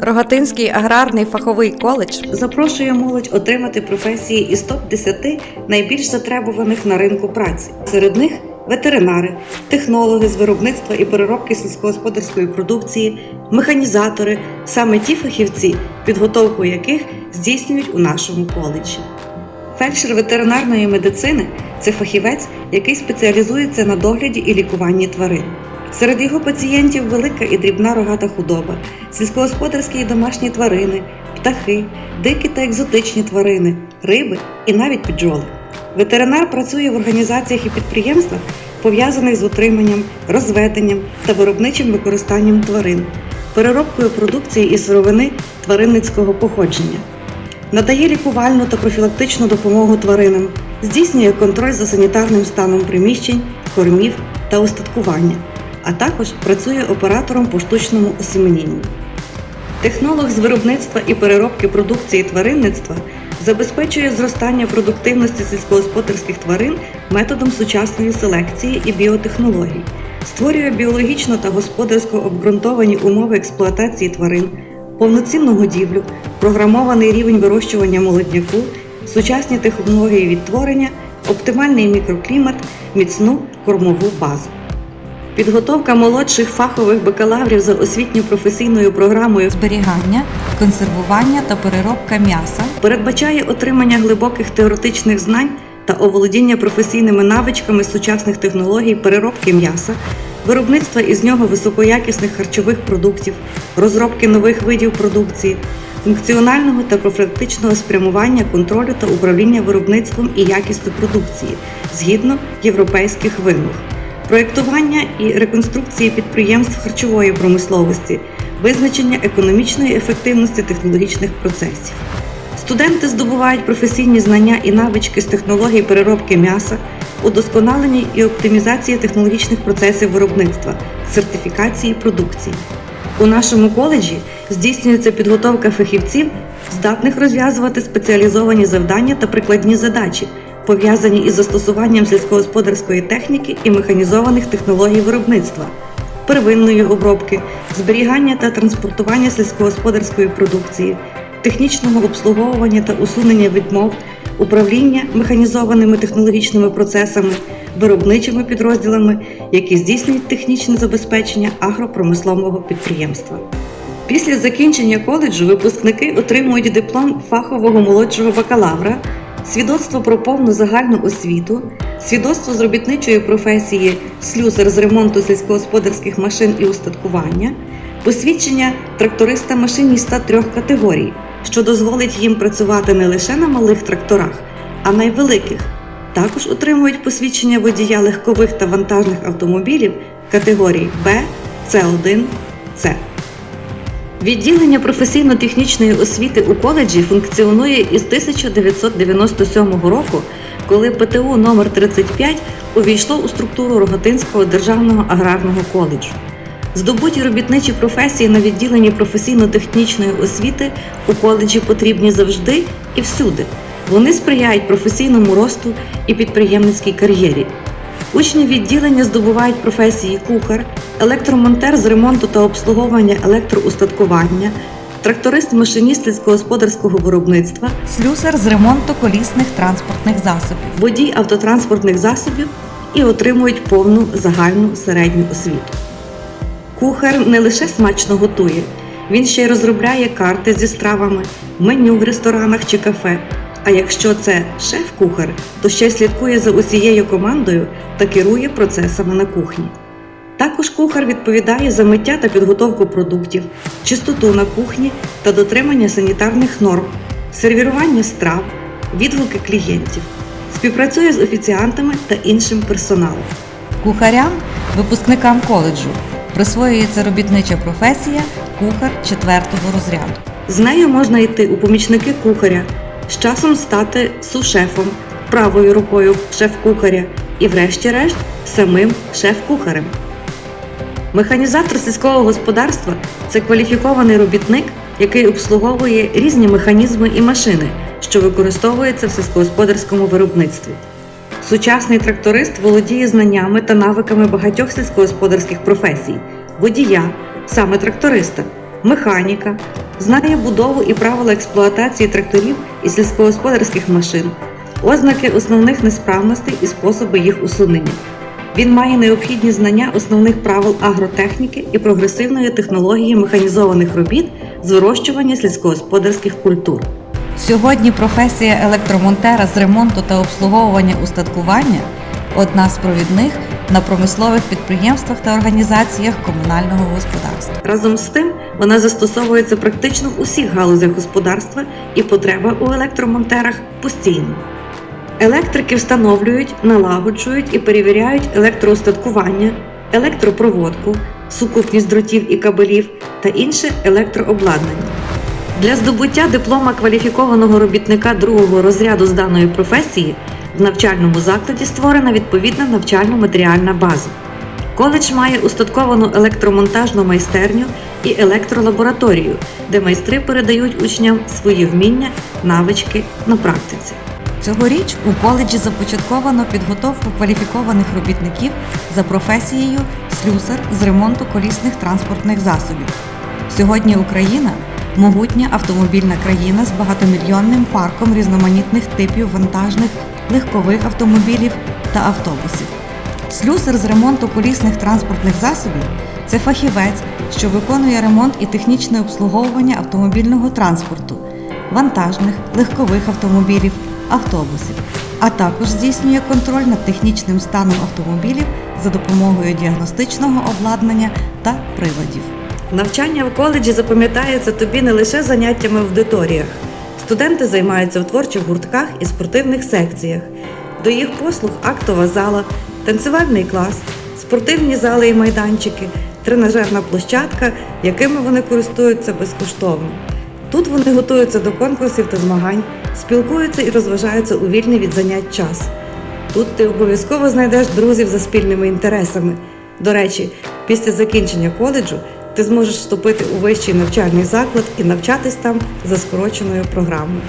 Рогатинський аграрний фаховий коледж запрошує молодь отримати професії із топ-10 найбільш затребуваних на ринку праці. Серед них ветеринари, технологи з виробництва і переробки сільськогосподарської продукції, механізатори саме ті фахівці, підготовку яких здійснюють у нашому коледжі. Фельдшер ветеринарної медицини це фахівець, який спеціалізується на догляді і лікуванні тварин. Серед його пацієнтів велика і дрібна рогата худоба, сільськогосподарські і домашні тварини, птахи, дикі та екзотичні тварини, риби і навіть бджоли. Ветеринар працює в організаціях і підприємствах, пов'язаних з утриманням, розведенням та виробничим використанням тварин, переробкою продукції і сировини тваринницького походження надає лікувальну та профілактичну допомогу тваринам, здійснює контроль за санітарним станом приміщень, кормів та устаткування, а також працює оператором по штучному осеменінню. Технолог з виробництва і переробки продукції тваринництва забезпечує зростання продуктивності сільськогосподарських тварин методом сучасної селекції і біотехнологій, створює біологічно та господарсько обґрунтовані умови експлуатації тварин, повноцінну годівлю, програмований рівень вирощування молодняку, сучасні технології відтворення, оптимальний мікроклімат, міцну кормову базу. Підготовка молодших фахових бакалаврів за освітньо-професійною програмою зберігання, консервування та переробка м'яса, передбачає отримання глибоких теоретичних знань та оволодіння професійними навичками сучасних технологій переробки м'яса, виробництва із нього високоякісних харчових продуктів, розробки нових видів продукції, функціонального та профілактичного спрямування контролю та управління виробництвом і якістю продукції згідно європейських вимог проєктування і реконструкції підприємств харчової промисловості, визначення економічної ефективності технологічних процесів. Студенти здобувають професійні знання і навички з технологій переробки м'яса, удосконалення і оптимізації технологічних процесів виробництва, сертифікації продукції. У нашому коледжі здійснюється підготовка фахівців, здатних розв'язувати спеціалізовані завдання та прикладні задачі, пов'язані із застосуванням сільськогосподарської техніки і механізованих технологій виробництва, первинної обробки, зберігання та транспортування сільськогосподарської продукції, технічного обслуговування та усунення відмов, управління механізованими технологічними процесами, виробничими підрозділами, які здійснюють технічне забезпечення агропромислового підприємства. Після закінчення коледжу випускники отримують диплом фахового молодшого бакалавра, свідоцтво про повну загальну освіту, свідоцтво з робітничої професії слюсар з ремонту сільськогосподарських машин і устаткування, посвідчення тракториста-машиніста трьох категорій, що дозволить їм працювати не лише на малих тракторах, а й найвеликих. Також отримують посвідчення водія легкових та вантажних автомобілів категорій Б, С1, С. Відділення професійно-технічної освіти у коледжі функціонує із 1997 року, коли ПТУ номер 35 увійшло у структуру Рогатинського державного аграрного коледжу. Здобуті робітничі професії на відділенні професійно-технічної освіти у коледжі потрібні завжди і всюди. Вони сприяють професійному росту і підприємницькій кар'єрі. Учні відділення здобувають професії кухар, електромонтер з ремонту та обслуговування електроустаткування, тракторист-машиніст сільськогосподарського виробництва, слюсар з ремонту колісних транспортних засобів, водій автотранспортних засобів і отримують повну загальну середню освіту. Кухар не лише смачно готує, він ще й розробляє карти зі стравами, меню в ресторанах чи кафе. А якщо це шеф-кухар, то ще слідкує за усією командою та керує процесами на кухні. Також кухар відповідає за миття та підготовку продуктів, чистоту на кухні та дотримання санітарних норм, сервірування страв, відгуки клієнтів, співпрацює з офіціантами та іншим персоналом. кухарям, випускникам коледжу присвоюється робітнича професія кухар четвертого розряду. З нею можна йти у помічники кухаря, з часом стати сушефом, правою рукою шеф-кухаря і, врешті-решт, самим шеф-кухарем. Механізатор сільського господарства це кваліфікований робітник, який обслуговує різні механізми і машини, що використовуються в сільськогосподарському виробництві. Сучасний тракторист володіє знаннями та навиками багатьох сільськогосподарських професій: водія, саме тракториста, механіка, знає будову і правила експлуатації тракторів і сільськогосподарських машин, ознаки основних несправностей і способи їх усунення. Він має необхідні знання основних правил агротехніки і прогресивної технології механізованих робіт з вирощування сільськогосподарських культур. Сьогодні професія електромонтера з ремонту та обслуговування устаткування одна з провідних на промислових підприємствах та організаціях комунального господарства. Разом з тим, вона застосовується практично в усіх галузях господарства і потреба у електромонтерах постійна. Електрики встановлюють, налагоджують і перевіряють електроустаткування, електропроводку, сукупність дротів і кабелів та інше електрообладнання. Для здобуття диплома кваліфікованого робітника другого розряду з даної професії в навчальному закладі створена відповідна навчально-матеріальна база. Коледж має устатковану електромонтажну майстерню і електролабораторію, де майстри передають учням свої вміння, навички на практиці. Цьогоріч у коледжі започатковано підготовку кваліфікованих робітників за професією слюсар з ремонту колісних транспортних засобів. Сьогодні Україна могутня автомобільна країна з багатомільйонним парком різноманітних типів вантажних легкових автомобілів та автобусів. Слюсар з ремонту колісних транспортних засобів це фахівець, що виконує ремонт і технічне обслуговування автомобільного транспорту, вантажних, легкових автомобілів, автобусів, а також здійснює контроль над технічним станом автомобілів за допомогою діагностичного обладнання та приладів. Навчання в коледжі запам'ятається тобі не лише заняттями в аудиторіях. Студенти займаються в творчих гуртках і спортивних секціях. До їх послуг актова зала, танцювальний клас, спортивні зали і майданчики, тренажерна площадка, якими вони користуються безкоштовно. Тут вони готуються до конкурсів та змагань, спілкуються і розважаються у вільний від занять час. Тут ти обов'язково знайдеш друзів за спільними інтересами. До речі, після закінчення коледжу ти зможеш вступити у вищий навчальний заклад і навчатись там за скороченою програмою.